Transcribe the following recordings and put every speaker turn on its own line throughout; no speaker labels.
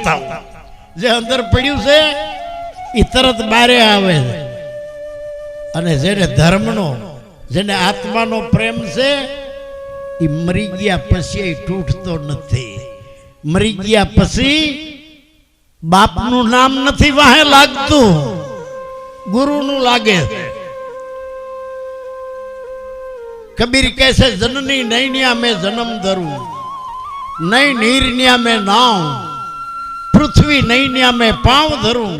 બતાવું જે અંદર પડ્યું છે એ તરત બારે આવે છે અને જેને ધર્મનો જેને આત્માનો પ્રેમ છે એ મરી ગયા પછી એ તૂટતો નથી મરી ગયા પછી બાપનું નામ નથી વાહે લાગતું ગુરુનું લાગે છે કબીર કહે છે જનની નૈન્યા મેં જન્મ ધરું નહીં નીરન્યા મેં નાવ પૃથ્વી નૈન્યા મેં પાવ ધરું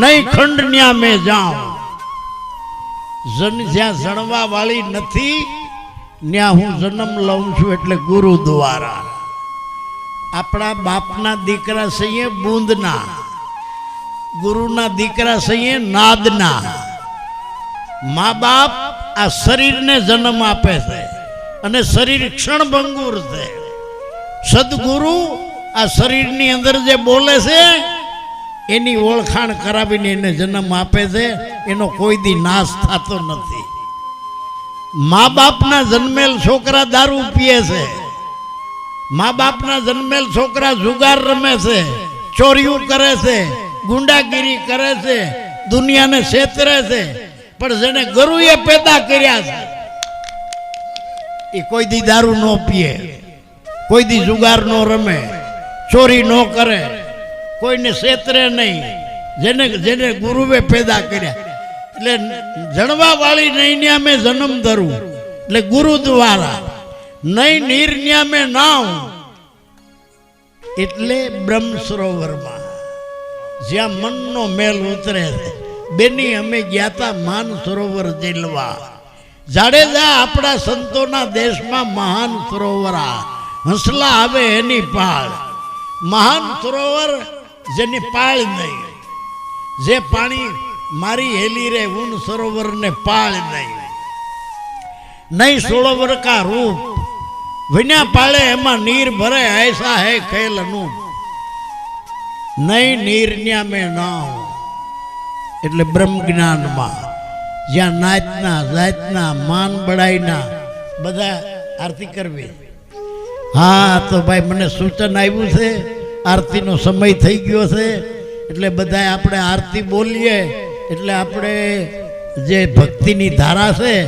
નહીં ખંડન્યા મેં જાઉં. જન જ્યાં જણવા વાળી નથી ત્યાં હું જન્મ લઉં છું એટલે ગુરુ દ્વારા. આપણા બાપના દીકરા સહીએ બૂંદના, ગુરુના દીકરા સહીએ નાદના. મા બાપ આ શરીરને જન્મ આપે છે અને શરીર ક્ષણભંગુર છે. સદગુરુ આ શરીરની અંદર જે બોલે છે, એની ઓળખાણ કરાવીને એને જન્મ આપે છે, એનો કોઈ દી નાશ થતો નથી. મા બાપના જન્મેલ છોકરા દારૂ પીએ છે. મા બાપના જન્મેલ છોકરા જુગાર રમે છે, ચોરીઓ કરે છે, ગુંડાગીરી કરે છે, દુનિયાને છેતરે છે. પણ જેને ગરુએ પેદા કર્યા છે, એ કોઈ દી દારૂ ન પીએ, કોઈ દી જુગાર ન રમે. ચોરી ન કરે. કોઈને છેતરે નહીં. જેને જેને ગુરુએ પેદા કર્યા. એટલે જણવા વાળી નહીં મેં જન્મ ધરું. એટલે ગુરુ દ્વારા નહીં નીરન્યા મેં નાવ એટલે બ્રહ્મ સરોવરમાં. જ્યાં મનનો મેલ ઉતરે છે. બેની અમે ગયા તા માન સરોવર જેલવા. જાડેજા આપણા સંતોના દેશમાં મહાન સરોવરા. હંસલા આવે એની પાળ. મહાન સરોવર જેની પાળ નહીં. જે પાણી મારી હેલી રે, ઊન સરોવરને પાળ નહીં. નહીં સરોવર કા રૂપ. વિના પાળે એમાં નીર ભરે એસા હે ખેલ નહીં નહીં નીરન્યા મેં ના એટલે બ્રહ્મ જ્ઞાનમાં. જ્યાં નાચના જાતના, માન બડાઈના બધા આરતી કરવી. હા, તો ભાઈ, મને સૂચન આવ્યું છે. આરતીનો સમય થઈ ગયો છે. એટલે બધા આપણે આરતી બોલીએ. એટલે આપણે જે ભક્તિની ધારા છે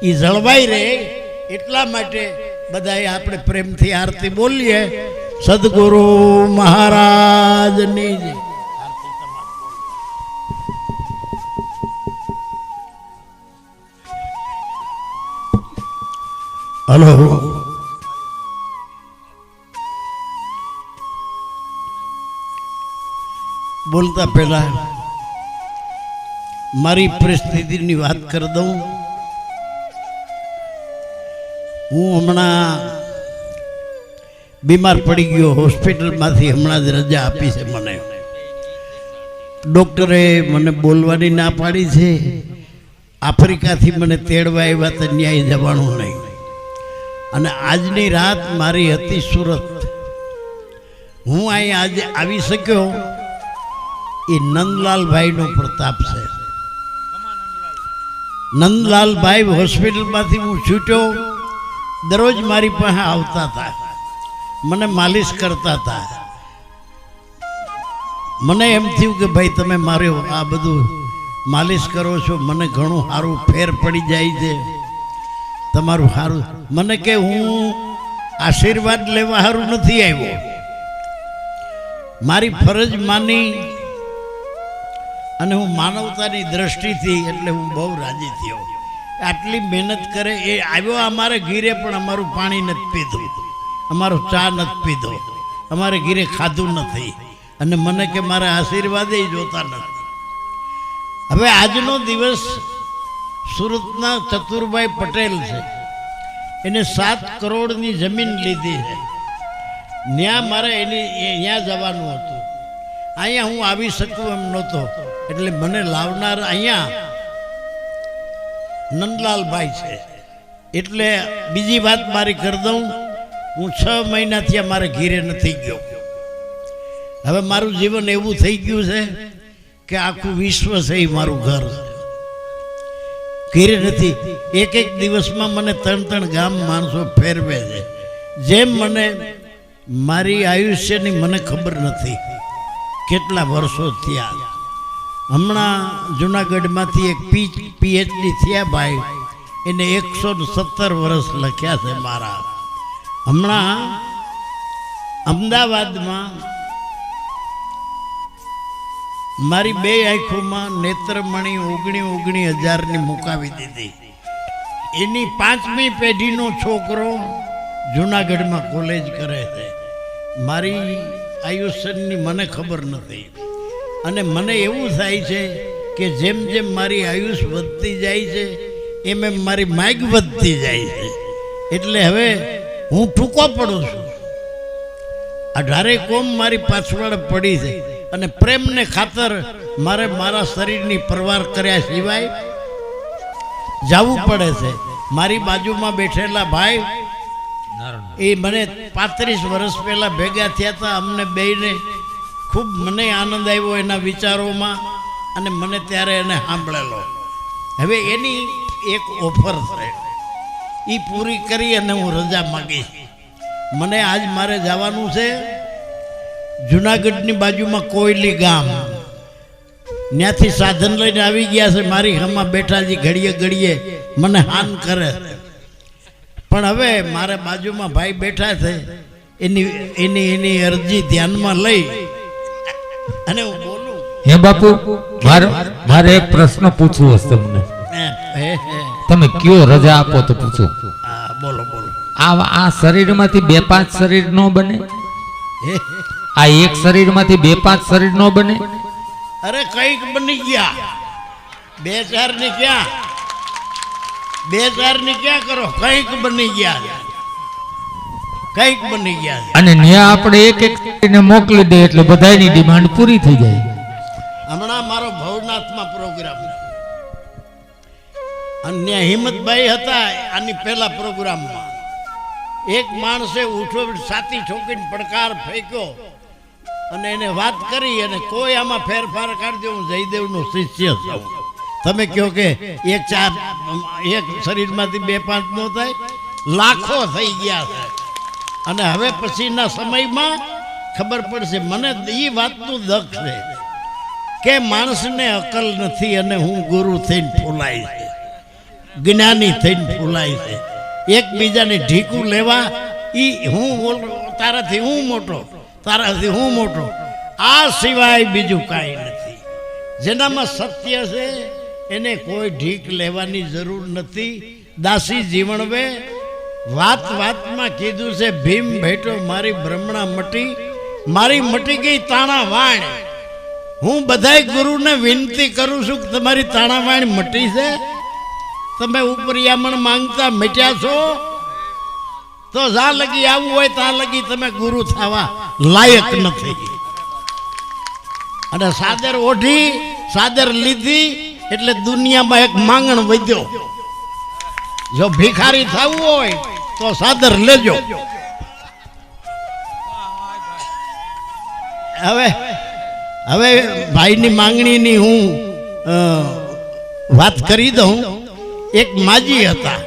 એ જળવાઈ રહે. એટલા માટે બધાએ આપણે પ્રેમથી આરતી બોલીએ. સદગુરુ મહારાજની જય. હલો. બોલતા પહેલા મારી પરિસ્થિતિની વાત કરી દઉં. હું હમણાં બીમાર પડી ગયો, હોસ્પિટલમાંથી હમણાં જ રજા આપી છે મને. ડૉક્ટરે મને બોલવાની ના પાડી છે. આફ્રિકાથી મને તેડવા આવ્યા તો ન્યાય જવાનું નહીં. અને આજની રાત મારી હતી સુરત. હું અહીં આજે આવી શક્યો. એ નંદલાલભાઈનો પ્રતાપ છે. નંદલાલભાઈ હોસ્પિટલમાંથી હું છૂટ્યો, દરરોજ મારી પાસે આવતા હતા. મને માલિશ કરતા હતા. મને એમ થયું કે ભાઈ તમે મારે આ બધું માલિશ કરો છો, મને ઘણું સારું ફેર પડી જાય છે. તમારું સારું. મને કે હું આશીર્વાદ લેવા સારું નથી આવ્યો. મારી ફરજ માની અને હું માનવતાની દ્રષ્ટિથી એટલે હું બહુ રાજી થયો. આટલી મહેનત કરે એ આવ્યો અમારે ઘીરે પણ અમારું પાણી નથી પીધું. અમારો ચા નથી પીધો. અમારે ઘીરે ખાધું નથી. અને મને કે મારા આશીર્વાદ જોતા નથી. હવે આજનો દિવસ સુરતના ચતુરભાઈ પટેલ છે. એને સાત કરોડની જમીન લીધી છે. ત્યાં મારે એની ત્યાં જવાનું હતું. અહીંયા હું આવી શકું એમ નહોતો. એટલે મને લાવનાર અહીંયા નંદલાલભાઈ છે. એટલે બીજી વાત મારી કરી દઉં, હું છ મહિનાથી મારે ઘીરે નથી ગયો. હવે મારું જીવન એવું થઈ ગયું છે કે આખું વિશ્વ છે એ મારું ઘર. ઘીરે નથી. એક એક દિવસમાં મને ત્રણ ત્રણ ગામ માણસો ફેરવે છે. જેમ મને મારી આયુષ્યની મને ખબર નથી. કેટલા વર્ષો થયા? હમણાં જુનાગઢમાંથી એક પી પીએચડી થયા ભાઈ. એને એકસો સત્તર વર્ષ લખ્યા છે મારા. હમણાં અમદાવાદમાં મારી બે આંખોમાં નેત્રમણી ઓગણી ઓગણી હજારની મુકાવી દીધી. એની પાંચમી પેઢીનો છોકરો જુનાગઢમાં કોલેજ કરે છે. મારી આયુષ્યની મને ખબર નથી. અને મને એવું થાય છે કે જેમ જેમ મારી આયુષ વધતી જાય છે, એમ એમ મારી માઇક વધતી જાય છે. એટલે હવે હું ટૂંકો પડું છું. અઢારે કોમ મારી પાછળ પડી છે અને પ્રેમને ખાતર મારે મારા શરીરની પરવાર કર્યા સિવાય જવું પડે છે. મારી બાજુમાં બેઠેલા ભાઈ એ મને પાંત્રીસ વર્ષ પહેલાં ભેગા થયા હતા, અમને બેને ખૂબ મને આનંદ આવ્યો એના વિચારોમાં અને મને ત્યારે એને સાંભળેલો. હવે એની એક ઓફર છે. એ પૂરી કરી અને હું રજા માગીશ. મને આજ મારે જવાનું છે જુનાગઢની બાજુમાં કોયલી ગામ. ત્યાંથી સાધન લઈને આવી ગયા છે. મારી હમા બેઠાજી ઘડીએ ઘડીએ મને હાન કરે. પણ હવે મારા બાજુમાં ભાઈ બેઠા છે. એની એની એની અરજી ધ્યાનમાં લઈ. અને હું બોલું.
હે બાપુ મારે મારે એક પ્રશ્ન પૂછવો છે તમને. તમે કયો રજા આપો તો પૂછો.
બોલો બોલો.
આ આ શરીરમાંથી બે પાંચ શરીર નો બને? આ એક શરીરમાંથી બે પાંચ શરીર નો બને?
અરે કંઈક બની ગયા. બે ચારની ક્યાં? બે ચારની ક્યાં કરો? કંઈક બની ગયા. કંઈક બની ગયા.
અને ન્યા આપણે એક એક ને મોકલી દે એટલે બધાની ડિમાન્ડ પૂરી થઈ જાય.
હમણાં મારો ભવનાથમાં પ્રોગ્રામ. અને હિંમતભાઈ હતા આની પહેલા પ્રોગ્રામમાં. એક માણસે ઉઠો સાતી ઠોકીને પડકાર ફેંક્યો. અને એને વાત કરી અને કોઈ આમાં ફેરફાર કરજો હું જયદેવનો શિષ્ય છું. તમે કહો કે એક ચાર, એક શરીરમાંથી બે પાંચ નો થાય, લાખો થઈ ગયા છે. અને હવે પછીના સમયમાં ખબર પડશે, મને એ વાતનું દખ છે કે માણસને અકલ નથી અને હું ગુરુ થઈને ફૂલાય છે. જ્ઞાની થઈને ફૂલાય છે. એકબીજાને ઢીકું લેવા એ હું તારાથી હું મોટો, તારાથી હું મોટો. આ સિવાય બીજું કાંઈ નથી. જેનામાં સત્ય છે એને કોઈ ઢીક લેવાની જરૂર નથી. દાસી જીવણવે વાત વાતમાં કીધું છે, ભીમ ભેટો મારી બ્રહ્મણા મટી, મારી મટી ગઈ તાણા વાણ. હું બધાય ગુરુને વિનંતી કરું છું કે તમારી તાણાવાણ મટી છે? તમે ઉપરિયામણ માંગતા મટ્યા છો? તો જા લગી આવવું હોય ત્યાં લગી તમે ગુરુ થવા લાયક નથી. અને સાદર ઓઢી, સાદર લીધી એટલે દુનિયામાં એક માંગણ વધ્યો. જો ભિખારી થવું હોય તો સાદર લેજો. હવે હવે ભાઈની માંગણીની હું વાત કરી દઉં. એક માજી હતા.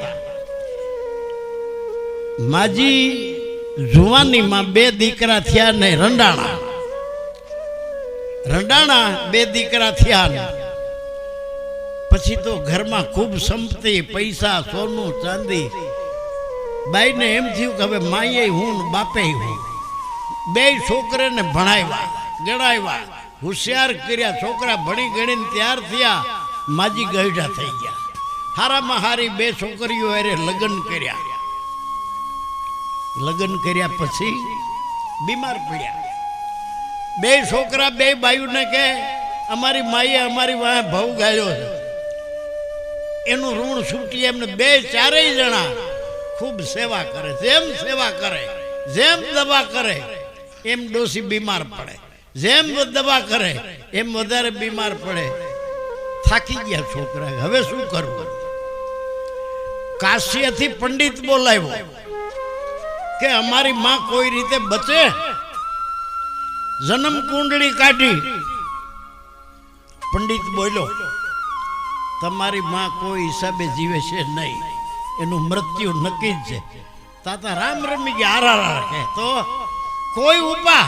માજી જુવાનીમાં બે દીકરા થયા ને રંડાણા. રંડાણા બે દીકરા થયા પછી તો ઘરમાં ખૂબ સંપત્તિ, પૈસા, સોનું, ચાંદી. બાઈને એમ થયું કે હવે માઈએ હું ને બાપે હું. બે છોકરાને ભણાવ્યા, ગણાવ્યા. હોશિયાર કર્યા, છોકરા ભણી ગણીને તૈયાર થયા, માજી ગયઢા થઈ ગયા. હારામાં હારી બે છોકરીઓ અરે લગ્ન કર્યા. લગ્ન કર્યા પછી બીમાર પડ્યા. બે છોકરા બે બાયુને કે, અમારી માઈએ અમારી વાંહે ભાવ ગાયો છે. એનું ઋણ છૂટી એમને બે ચારેય જણા ખૂબ સેવા કરે, જેમ સેવા કરે, જેમ દવા કરે, એમ ડોસી બીમાર પડે. જેમ દવા કરે, એમ વધારે બીમાર પડે. થાકી ગયા છોકરા હવે શું કરવું? કાશીથી પંડિત બોલાવ્યો કે અમારી માં કોઈ રીતે બચે? જન્મ કુંડળી કાઢી. પંડિત બોલ્યો તમારી માં કોઈ હિસાબે જીવે છે નહીં. એનું મૃત્યુ નક્કી જ છે. તાતા રામ રમી ગયા હારા રાખે. તો કોઈ ઉપા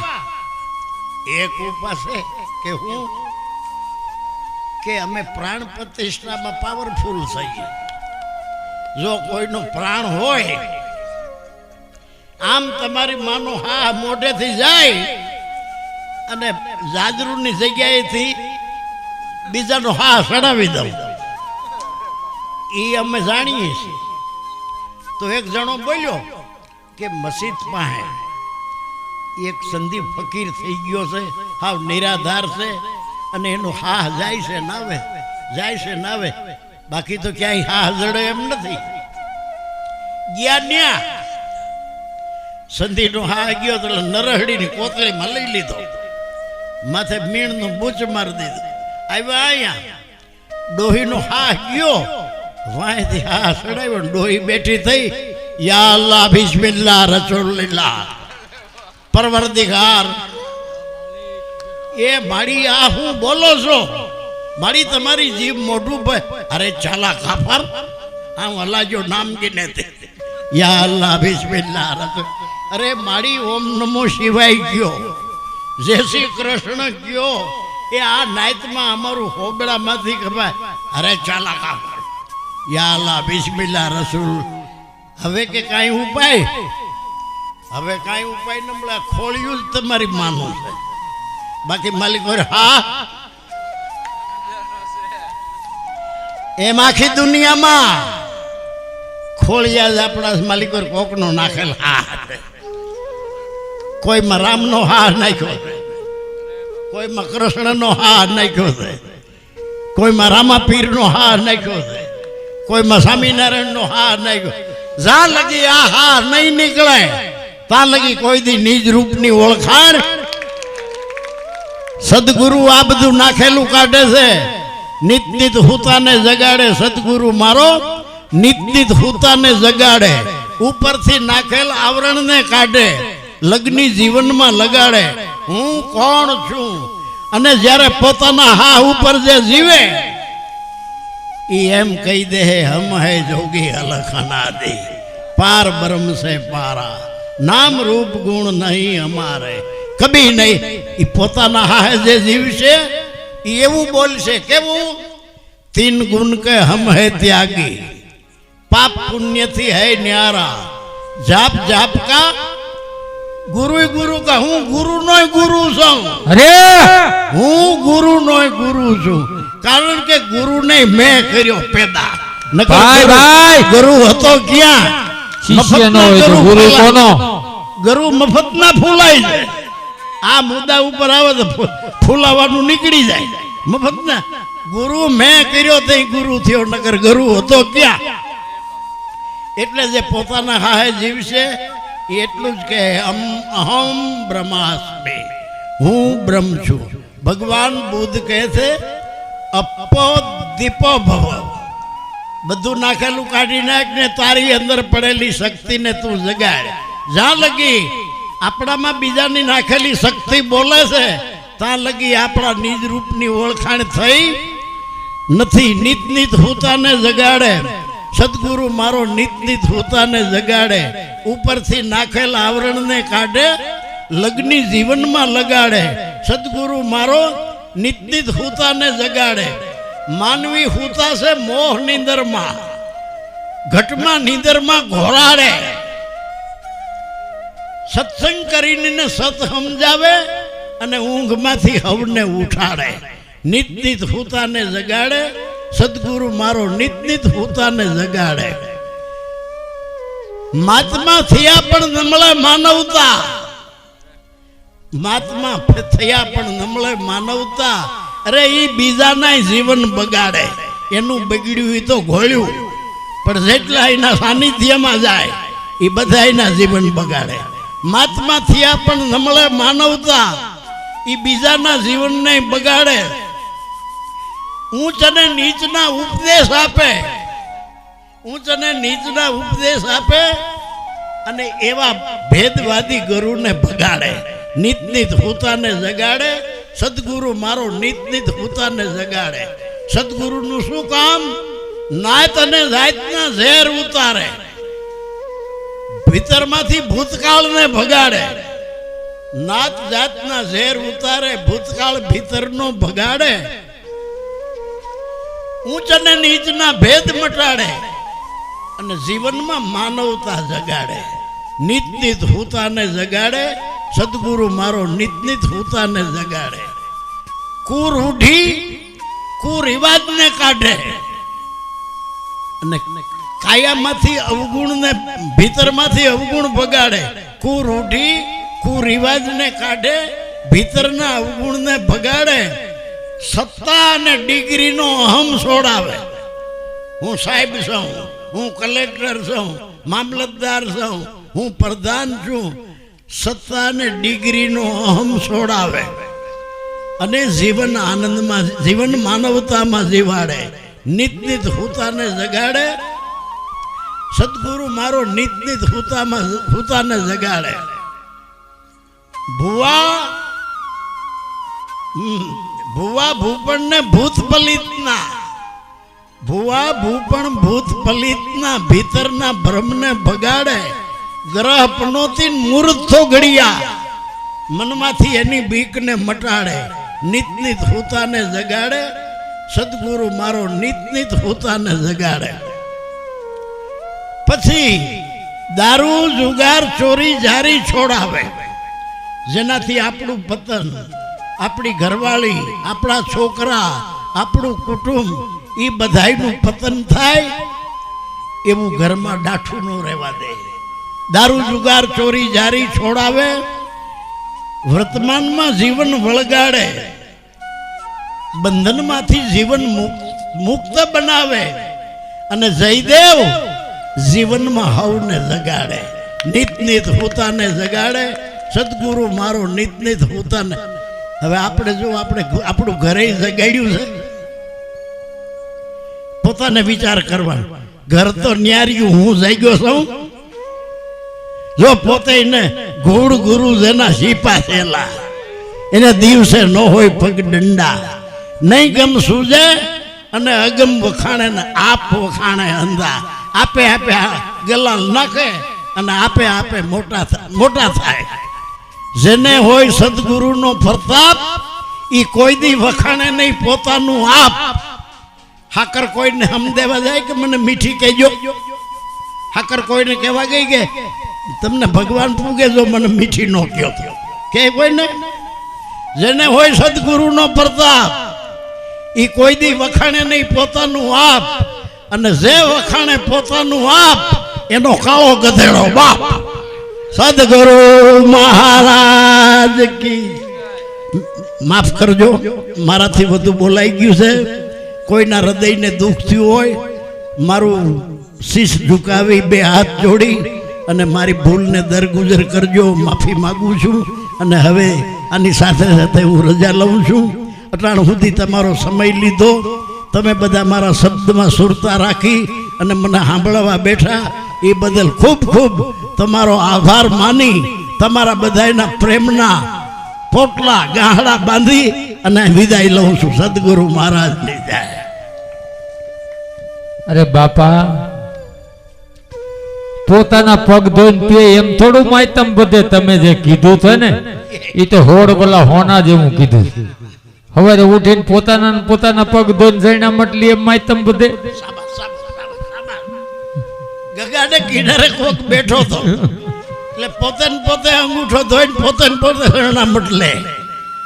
એક ઉપા છે કે હું કે અમે પ્રાણ પ્રતિષ્ઠામાં પાવરફુલ થઈએ. જો કોઈનો પ્રાણ હોય, આમ તમારી માનો હા મોઢેથી જાય અને જાજરૂની જગ્યાએથી બીજાનો હા સડાવી દઉં. એ અમે જાણીએ છીએ. તો એક જણો બોલ્યો કે મસ્જિદ પાસે એક સંદીપ ફકીર થઈ ગયો છે, હાવ નિરાધાર છે અને એનો હા જાય છે નાવે જાય છે નાવે બાકી તો ક્યાંય હા જડે એમ નથી. ગયા ન્યા. સંધીનો હા ગયો એટલે નરહડીની કોતળીમાં લઈ લીધો. માથે મીણનું બૂચ મારી દીધું. આવ્યા અહીંયા. ડોહીનો હા ગયો. વાંયથી હા સડાવ્યો ને ડોહી બેઠી થઈ. યા અલ્લાહ, બિસ્મિલ્લાહ, રસુલિલ્લાહ. પરવરદિગાર. એ મારી આ હું બોલો છો? મારી તમારી જીભ મોઢું ભાઈ અરે ચાલા કાફર આમ અલ્લાહ જો નામ ગીને તે. યા અલ્લાહ, બિસ્મિલ્લાહ, રસુલ. અરે મારી ઓમ નમો શિવાય ગયો. જય શ્રી કૃષ્ણ ગયો. એ આ નાયતમાં અમારું હોબળામાંથી ખવાય અરે ચાલા કાફર યા બિસ્મિલ્લા રસૂલ. હવે કે કાંઈ ઉપાય? હવે કાંઈ ઉપાય નમળા મળે. ખોળિયું જ તમારી માનું બાકી માલિક હા? એમ આખી દુનિયામાં ખોળિયા જ આપણા માલિક વર કોકનો નાખેલ હા કોઈમાં રામનો હા નાખ્યો છે. કોઈમાં કૃષ્ણનો હા નાખ્યો છે. કોઈમાં રામાપીરનો હા નાખ્યો છે. કોઈમાં સ્વામિનારાયણનો હાર નાખ્યો જા લગી આ હાર નહીં નીકળે તા લગી કોઈ દી નિજ રૂપની ઓળખાણ. સદગુરુ આ બધું નાખેલું કાઢે છે. નિત નિત હુતાને જગાડે સદગુરુ મારો નિત નિત હુતાને જગાડે. ઉપરથી નાખેલ આવરણને કાઢે, લગ્ની જીવનમાં લગાડે. હું કોણ છું? અને જ્યારે પોતાના હા ઉપર જે જીવે એમ કહી દે હે હમ હે જોગી અલખના દે પાર બ્રહ્મ સે પારા નામ રૂપ ગુણ નહીં અમારે કભી નહીં ઈ પોતાના હા જે જીવશે ઈ એવું બોલશે કેવું તીન ગુણ કે હમ હે ત્યાગી પાપ પુણ્યથી હે ન્યારા જાપ જાપ કા ગુરુ ગુરુ કા હું ગુરુ નોય ગુરુ છું
અરે
હું ગુરુ નોય ગુરુ છું કારણ કે ગુરુને મેં કર્યો પેદા.
ભાઈ, ભાઈ.
ગુરુ હતો ક્યાં?
શિષ્ય નો હોય તો ગુરુ કોનો?
ગુરુ મફતના ફૂલાય જાય આ મુદ્દા ઉપર આવે તો ફૂલાવાનું નીકળી જાય. મફતના. ગુરુ મેં કર્યો તે ગુરુ થયો નગર ગુરુ હતો ક્યાં? એટલે જે પોતાના હાહે જીવશે એટલું જ કે અમ અહમ બ્રહ્માસ્મે. હું બ્રહ્મ છું. ભગવાન બુદ્ધ કહે છે અપો દીપો ભવ. બધું નાખેલું કાઢી નાખ ને તારી અંદર પડેલી શક્તિને તું જગાડ. જ્યાં લગી. આપણામાં બીજાની નાખેલી શક્તિ બોલે છે. ત્યાં લગી આપણા નિજ રૂપની ઓળખાણ થઈ નથી. નિત નિત હોતાને જગાડે. સદગુરુ મારો નિત નિત હોતાને જગાડે. ઉપરથી નાખેલા આવરણને કાઢે. લગ્ની જીવનમાં લગાડે. સદગુરુ મારો નિત નિત હુતાને જગાડે. માનવી હુતા છે મોહ નિંદરમાં. ઘટમાં નિંદરમાં ઘોરાડે સત્સંગ કરીને સત સમજાવે અને ઊંઘમાંથી હવને ઉઠાડે. નિત નિત હુતાને જગાડે. સદગુરુ મારો નિત નિત હુતાને જગાડે. મહાત્મા થયા પણ નમળે માનવતા. મહાત્મા થયા પણ નમળે માનવતા. અરે એ બીજાના જીવન બગાડે. એનું બગડ્યું એ તો ઘોળ્યું. પણ જેટલા એના સાનિધ્યમાં જાય એ બધા એના જીવન બગાડે. મહાત્મા થયા પણ નમળે માનવતા. એ બીજાના જીવનને બગાડે. ઊંચ અને નીચના ઉપદેશ આપે. ઊંચ અને નીચના ઉપદેશ આપે અને એવા ભેદવાદી ગુરુને ભગાડે. નિત નિત હુતાને જગાડે, સદગુરુ મારો નિત નિત હુતાને જગાડે. સદગુરુનું શું કામ? નાત અને જાતના ઝેર ઉતારે. ભીતરમાંથી ભૂતકાળને ભગાડે. નાત જાતના ઝેર ઉતારે, ભૂતકાળ ભીતરનો ભગાડે. ઊંચ અને નીચના ભેદ મટાડે અને જીવનમાં માનવતા જગાડે. નિત નિત હુતાને જગાડે સદગુરુ મારો નિત નિત હુતાને જગાડે. કુરૂઢી કુરિવાજને કાઢે. અને કાયામાંથી અવગુણને, ભીતરમાંથી અવગુણ ભગાડે. કુરૂઢી કુરિવાજને કાઢે, ભીતરના અવગુણને ભગાડે. સત્તા અને ડિગ્રીનો અહમ છોડાવે. હું સાહેબ છું, હું કલેક્ટર છું, મામલતદાર છું, હું પ્રધાન છું સત્તા અને ડિગ્રીનો અહમ છોડાવે અને જીવન આનંદમાં, જીવન માનવતામાં જીવાડે નિત નિત હુતાને જગાડે. સદગુરુ મારો નિત નિત હુતામાં, હુતાને જગાડે. ભુવા ભુવા ભૂપણને ભૂત પલિતના ભુવા ભૂપણ ભૂત પલિતના ભીતરના ભ્રમને ભગાડે. ગ્રહ પનોતી મૂર્થો ઘડિયા મનમાંથી એની બીકને મટાડે નિત નિત હુતાને જગાડે. સદગુરુ મારો નિત નિત હુતાને જગાડે. પછી દારૂ, જુગાર, ચોરી, જારી છોડાવે. જેનાથી આપણું પતન, આપણી ઘરવાળી, આપણા છોકરા, આપણું કુટુંબ એ બધાયનું પતન થાય, એવું ઘરમાં ડાઠું ન રહેવા દે. દારૂ જુગાર, ચોરી, જારી, છોડાવે, વર્તમાનમાં જીવન વળગાડે, બંધનમાંથી જીવન મુક્ત બનાવે અને જયદેવ જીવનમાં હવને જગાડે નિત નિત હોતાને જગાડે. સદગુરુ મારો નિત નિત હોતાને. હવે આપણે જો આપણે આપણું ઘરે જગાડ્યું છે, પોતાને વિચાર કરવાનો. ઘર તો ન્યાર્યું, હું જાગ્યો છું. જો પોતે એને ઘોડ ગુરુ જેના શીપા થયેલા, એને દિવસે ન હોય પગ દંડા. નહીં ગમ સૂજે અને અગમ વખાણે ને આપ વખાણે અંધા. આપે આપે ગલાલ નાખે અને આપે આપે મોટા થાય મોટા થાય. જેને હોય સદગુરુનો પ્રતાપ એ કોઈ દી વખાણે નહીં પોતાનું આપ. હાકર કોઈને હમ દેવા જાય કે મને મીઠી કહેજો? હાકર કોઈને કહેવા ગઈ કે, તમને ભગવાન પૂગે જો મને મીઠી નો કયો. કે કોઈને? જેને હોય સદગુરુનો પ્રતાપ એ કોઈ દી વખાણે નહીં પોતાનું આપ, અને જે વખાણે પોતાનું આપ, એનો કાળો ગધેડો બાપ. સદગુરુ મહારાજ કી. માફ કરજો, મારાથી વધુ બોલાઈ ગયું છે. કોઈના હૃદયને દુઃખ થયું હોય, મારું શીશ ઝુકાવી બે હાથ જોડી અને મારી ભૂલને દરગુજર કરજો, માફી માગું છું અને હવે આની સાથે સાથે હું રજા લઉં છું. અટાણ સુધી તમારો સમય લીધો. તમે બધા મારા શબ્દમાં સુરતા રાખી અને મને સાંભળવા બેઠા. એ બદલ ખૂબ ખૂબ તમારો આભાર માની, તમારા બધાના પ્રેમના પોટલા ગાહડા બાંધી અને વિદાય લઉં છું. સદગુરુ મહારાજની જય.
અરે બાપા પોતાના પગ ધોઈને પીએ, એમ થોડું માયતમ બધે તમે જે કીધું છે ને એ તો હોડ બોલા હોના જેવું કીધું. હવે ઉઠીને પોતાના પોતાના પગ ધોઈને જઈના મટલી એમ માયતમ બધે.
ગગાને કિનારે કોક બેઠો હતો એટલે પોતન પોતે અંગૂઠો ધોઈને પોતે પોતે હરણામટ મટલે.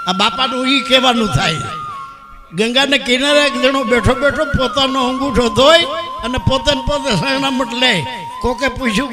આ બાપાનું ઈ કહેવાનું થાય. ગંગાને કિનારે એક જણો બેઠો બેઠો પોતાનો અંગૂઠો ધોઈ અને પોતે પોતે શરણામટ લે. કોકે પૂછ્યું